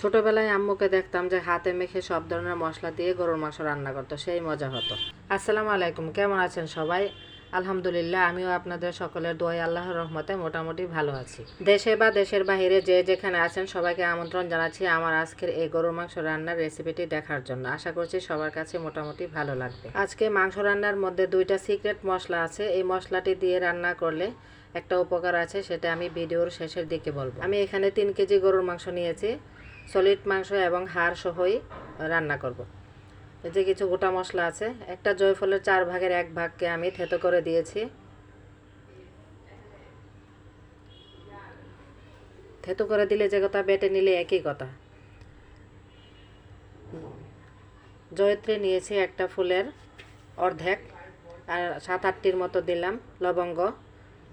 ছোটবেলায় আম্মুকে দেখতাম যে হাতে মেখে সব ধরনের মশলা দিয়ে গরুর মাংস রান্না করতো, সেই মজা হতো। আসসালামু আলাইকুম, কেমন আছেন সবাই? আলহামদুলিল্লাহ, আমিও আপনাদের সকলের দোয়াই আল্লাহর রহমতে মোটামুটি ভালো আছি। দেশে বা দেশের বাইরে যে যেখানে আছেন, সবাইকে আমন্ত্রণ জানাচ্ছি আমার আজকের এই গরুর মাংস রান্নার রেসিপিটি দেখার জন্য। আশা করছি সবার কাছে মোটামুটি ভালো লাগবে। আজকে মাংস রান্নার মধ্যে দুইটা সিক্রেট মশলা আছে। এই মশলাটি দিয়ে রান্না করলে একটা উপকার আছে, সেটা আমি ভিডিওর শেষের দিকে বলব। আমি এখানে তিন কেজি গরুর মাংস নিয়েছি। সলিড মাংস এবং হাড় সহই রান্না করব। যে কিছু গোটা মশলা আছে, একটা জয়ফলের চার ভাগের এক ভাগকে আমি থেতো করে দিয়েছি। থেতো করে দিলে যে কথা, বেটে নিলে একই কথা। জয়ত্রী নিয়েছি একটা ফুলের অর্ধেক, আর সাত আটটির মতো দিলাম লবঙ্গ।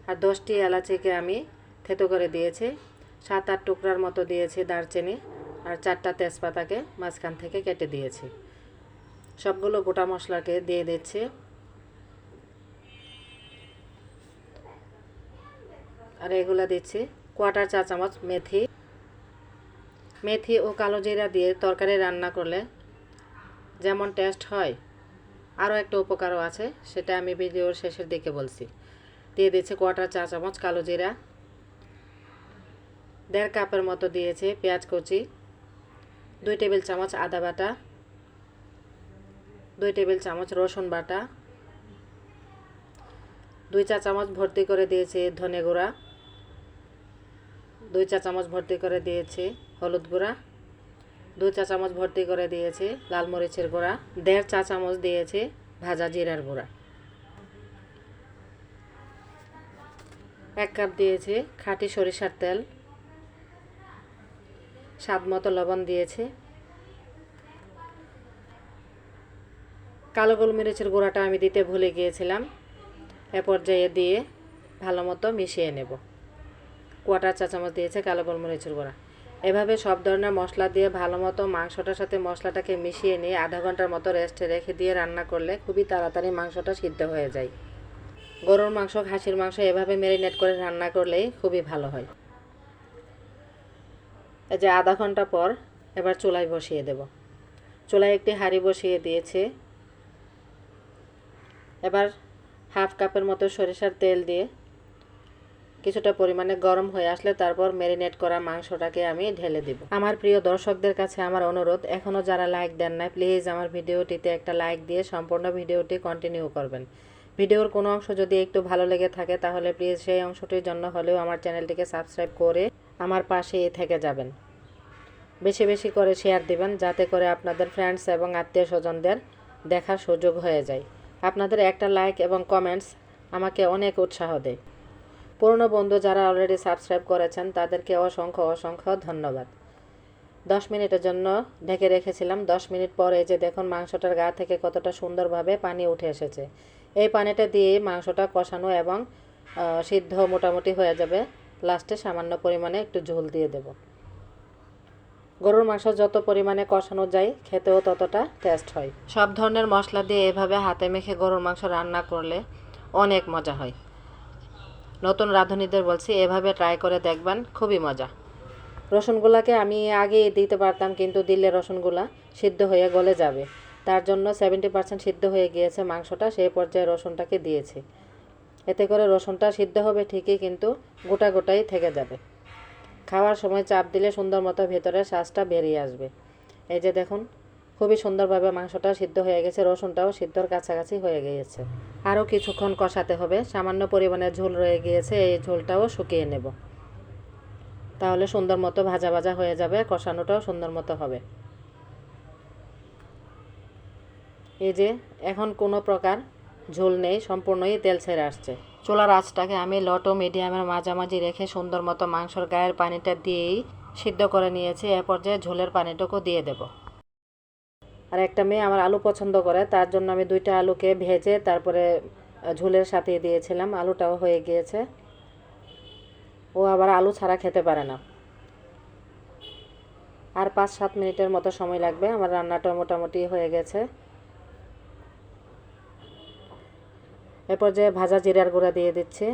আর দশটি এলাচিকে আমি থেতো করে দিয়েছি। সাত আট টুকরার মতো দিয়েছি দারচিনি। আর চারটা তেজপাতাকে মাঝখান থেকে কেটে দিয়েছি। সবগুলো গোটা মশলাকে দিয়ে দিচ্ছি। আর এগুলো দিচ্ছি কোয়াটার চা চামচ মেথি। মেথি ও কালো জিরা দিয়ে তরকারি রান্না করলে যেমন টেস্ট হয়, আরও একটা উপকারও আছে, সেটা আমি ভিডিওর শেষের দিকে বলছি। দিয়ে দিচ্ছি কোয়াটার চা চামচ কালো জিরা। দেড় কাপের মতো দিয়েছে পেঁয়াজ কুচি। দুই টেবিল চামচ আদা বাটা, দুই টেবিল চামচ রসুন বাটা, দুই চা চামচ ভর্তি করে দিয়েছি ধনে গুঁড়া, দুই চা চামচ ভর্তি করে দিয়েছি হলুদ গুঁড়া, দুই চা চামচ ভর্তি করে দিয়েছি লাল মরিচের গুঁড়া, দেড় চা চামচ দিয়েছি ভাজা জিরার গুঁড়া। এক কাপ দিয়েছি খাঁটি সরিষার তেল স্বাদ মতো লবণ দিয়েছি। কালো গোলমরিচের গুঁড়াটা আমি দিতে ভুলে গিয়েছিলাম। এ পর্যায়ে দিয়ে ভালো মতো মিশিয়ে নেব। কোয়াটার চা চামচ দিয়েছে কালো গোলমরিচের গুঁড়া। এভাবে সব ধরনের মশলা দিয়ে ভালো মতো মাংসটার সাথে মশলাটাকে মিশিয়ে নিয়ে আধা ঘণ্টার মতো রেস্টে রেখে দিয়ে রান্না করলে খুবই তাড়াতাড়ি মাংসটা সিদ্ধ হয়ে যায়। গরুর মাংস, খাসির মাংস এভাবে ম্যারিনেট করে রান্না করলেই খুবই ভালো হয়। যে আধা ঘণ্টা পর এবার চুলায় বসিয়ে দেব। চুলায় একটি হাঁড়ি বসিয়ে দিয়েছে। এবার হাফ কাপের মতো সরিষার তেল দিয়ে কিছুটা পরিমাণে গরম হয়ে আসলে তারপর ম্যারিনেট করা মাংসটাকে আমি ঢেলে দিব। আমার প্রিয় দর্শকদের কাছে আমার অনুরোধ এখনও যারা লাইক দেন না প্লিজ আমার ভিডিওটিতে একটা লাইক দিয়ে সম্পূর্ণ ভিডিওটি কন্টিনিউ করবেন। ভিডিওর কোনো অংশ যদি একটু ভালো লেগে থাকে, তাহলে প্লিজ সেই অংশটির জন্য হলেও আমার চ্যানেলটিকে সাবস্ক্রাইব করে আমার পাশে থেকে যাবেন। বেশি বেশি করে শেয়ার দিবেন, যাতে করে আপনাদের ফ্রেন্ডস এবং আত্মীয় স্বজনদের দেখার সুযোগ হয়ে যায়। আপনাদের একটা লাইক এবং কমেন্টস আমাকে অনেক উৎসাহ দেয়। পুরনো বন্ধু যারা অলরেডি সাবস্ক্রাইব করেছেন, তাদেরকে অসংখ্য অসংখ্য ধন্যবাদ। দশ মিনিটের জন্য ঢেকে রেখেছিলাম। দশ মিনিট পরে যে দেখুন, মাংসটার গা থেকে কতটা সুন্দরভাবে পানি উঠে এসেছে। এই পানিটা দিয়ে মাংসটা কষানো এবং সিদ্ধ মোটামুটি হয়ে যাবে। লাস্টে সামান্য পরিমাণে একটু ঝোল দিয়ে দেব। গরুর মাংস যত পরিমাণে কষানো যায়, খেতেও ততটা টেস্ট হয়। সব ধরনের মশলা দিয়ে এভাবে হাতে মেখে গরুর মাংস রান্না করলে অনেক মজা হয়। নতুন রাঁধুনিদের বলছি, এভাবে ট্রাই করে দেখবেন খুবই মজা। রসুনগুলাকে আমি আগে দিতে পারতাম, কিন্তু দিলে রসুনগুলা সিদ্ধ হয়ে গলে যাবে। তার জন্য সেভেন্টি পার্সেন্ট সিদ্ধ হয়ে গিয়েছে মাংসটা, সেই পর্যায়ে রসুনটাকে দিয়েছি। এতে করে রসুনটা সিদ্ধ হবে ঠিকই, কিন্তু গোটা গোটাই থেকে যাবে। খাওয়ার সময় চাপ দিলে সুন্দর মতো ভেতরের শ্বাসটা বেরিয়ে আসবে। এই যে দেখুন, খুবই সুন্দরভাবে মাংসটা সিদ্ধ হয়ে গেছে, রসুনটাও সিদ্ধর কাছাকাছি হয়ে গিয়েছে। আরও কিছুক্ষণ কষাতে হবে, সামান্য পরিমাণে ঝোল রয়ে গিয়েছে, এই ঝোলটাও শুকিয়ে নেব। তাহলে সুন্দর মতো ভাজা ভাজা হয়ে যাবে, কষানোটাও সুন্দর মতো হবে। এই যে, এখন কোনো প্রকার ঝোল নেই, সম্পূর্ণই তেল ছেড়ে আসছে। চোলার আঁচটাকে আমি লটো মিডিয়ামের মাঝামাঝি রেখে সুন্দর মতো মাংসর গায়ের পানিটা দিয়েই সিদ্ধ করে নিয়েছি। এ পর্যায়ে ঝোলের পানিটুকু দিয়ে দেব। আর একটা মেয়ে আমার আলু পছন্দ করে, তার জন্য আমি দুইটা আলুকে ভেজে তারপরে ঝোলের সাথে দিয়েছিলাম। আলুটাও হয়ে গিয়েছে। ও আবার আলু ছাড়া খেতে পারে না। আর পাঁচ সাত মিনিটের মতো সময় লাগবে। আমার রান্নাটা মোটামুটি হয়ে গেছে। এ পর্যায়ে ভাজা জিরার গুঁড়া দিয়ে দিচ্ছি।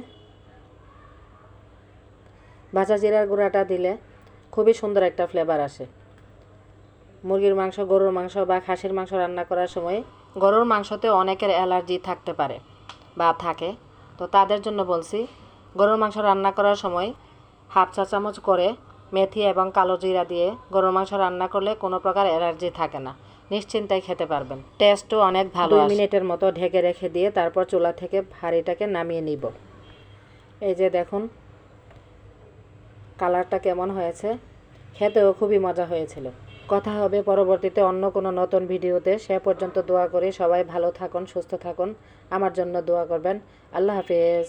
ভাজা জিরার গুঁড়াটা দিলে খুবই সুন্দর একটা ফ্লেভার আসে। মুরগির মাংস, গরুর মাংস বা খাসির মাংস রান্না করার সময় গরুর মাংসতে অনেকের অ্যালার্জি থাকতে পারে বা থাকে। তো তাদের জন্য বলছি, গরুর মাংস রান্না করার সময় হাফ চা চামচ করে মেথি এবং কালো জিরা দিয়ে গরুর মাংস রান্না করলে কোনো প্রকার অ্যালার্জি থাকে না। নিশ্চিন্তায় খেতে পারবেন। টেস্টও অনেক ভালো দুই মিনিটের মতো ঢেকে রেখে দিয়ে তারপর চুলা থেকে হাঁড়িটাকে নামিয়ে নিব। এই যে দেখুন কালারটা কেমন হয়েছে। খেতেও খুবই মজা হয়েছিল। কথা হবে পরবর্তীতে অন্য কোনো নতুন ভিডিওতে। সে পর্যন্ত দোয়া করি সবাই ভালো থাকুন সুস্থ থাকুন। আমার জন্য দোয়া করবেন। আল্লাহ হাফিজ।